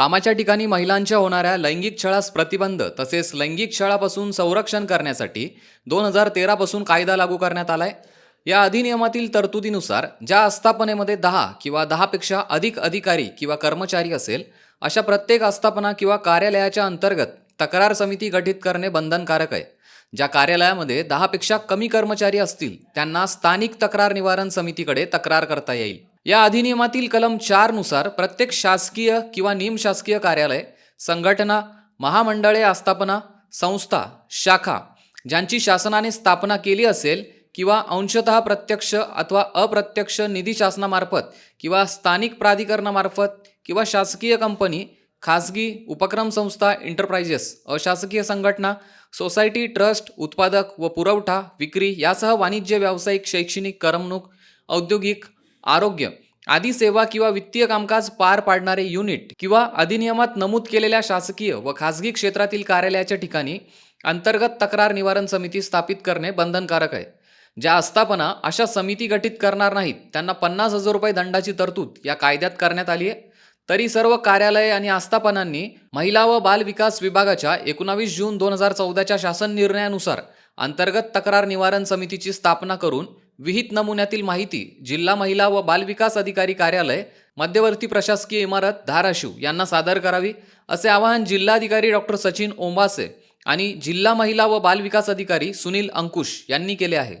कामाच्या ठिकाणी महिलांच्या होणाऱ्या लैंगिक छळास प्रतिबंध तसेच लैंगिक छळापासून संरक्षण करण्यासाठी दोन हजार तेरापासून कायदा लागू करण्यात आलाय. या अधिनियमातील तरतुदीनुसार ज्या आस्थापनेमध्ये दहा किंवा दहापेक्षा अधिक अधिकारी किंवा कर्मचारी असेल अशा प्रत्येक आस्थापना किंवा कार्यालयाच्या अंतर्गत तक्रार समिती गठीत करणे बंधनकारक आहे. ज्या कार्यालयामध्ये दहापेक्षा कमी कर्मचारी असतील त्यांना स्थानिक तक्रार निवारण समितीकडे तक्रार करता येईल. या अधिनियमातील कलम चारनुसार प्रत्येक शासकीय किंवा निमशासकीय कार्यालय संघटना महामंडळे आस्थापना संस्था शाखा ज्यांची शासनाने स्थापना केली असेल किंवा अंशतः प्रत्यक्ष अथवा अप्रत्यक्ष निधी शासनामार्फत किंवा स्थानिक प्राधिकरणामार्फत किंवा शासकीय कंपनी खासगी उपक्रम संस्था एंटरप्राइजेस अशासकीय संघटना सोसायटी ट्रस्ट उत्पादक व पुरवठा विक्री यासह वाणिज्य व्यावसायिक शैक्षणिक करमणूक औद्योगिक आरोग्य आदी सेवा किंवा वित्तीय कामकाज पार पाडणारे युनिट किंवा अधिनियमात नमूद केलेल्या शासकीय व खासगी क्षेत्रातील कार्यालयाच्या ठिकाणी अंतर्गत तक्रार निवारण समिती स्थापित करणे बंधनकारक आहे. ज्या आस्थापना अशा समिती गठीत करणार नाहीत त्यांना पन्नास हजार रुपये दंडाची तरतूद या कायद्यात करण्यात आली आहे. तरी सर्व कार्यालये आणि आस्थापनांनी महिला व बाल विकास विभागाच्या एकोणावीस जून दोन हजार चौदाच्या शासन निर्णयानुसार अंतर्गत तक्रार निवारण समितीची स्थापना करून विहित नमुन्यातील माहिती जिल्हा महिला व बालविकास अधिकारी कार्यालय मध्यवर्ती प्रशासकीय इमारत धाराशिव यांना सादर करावी असे आवाहन जिल्हाधिकारी डॉक्टर सचिन ओंबासे आणि जिल्हा महिला व बाल विकास अधिकारी सुनील अंकुश यांनी केले आहे.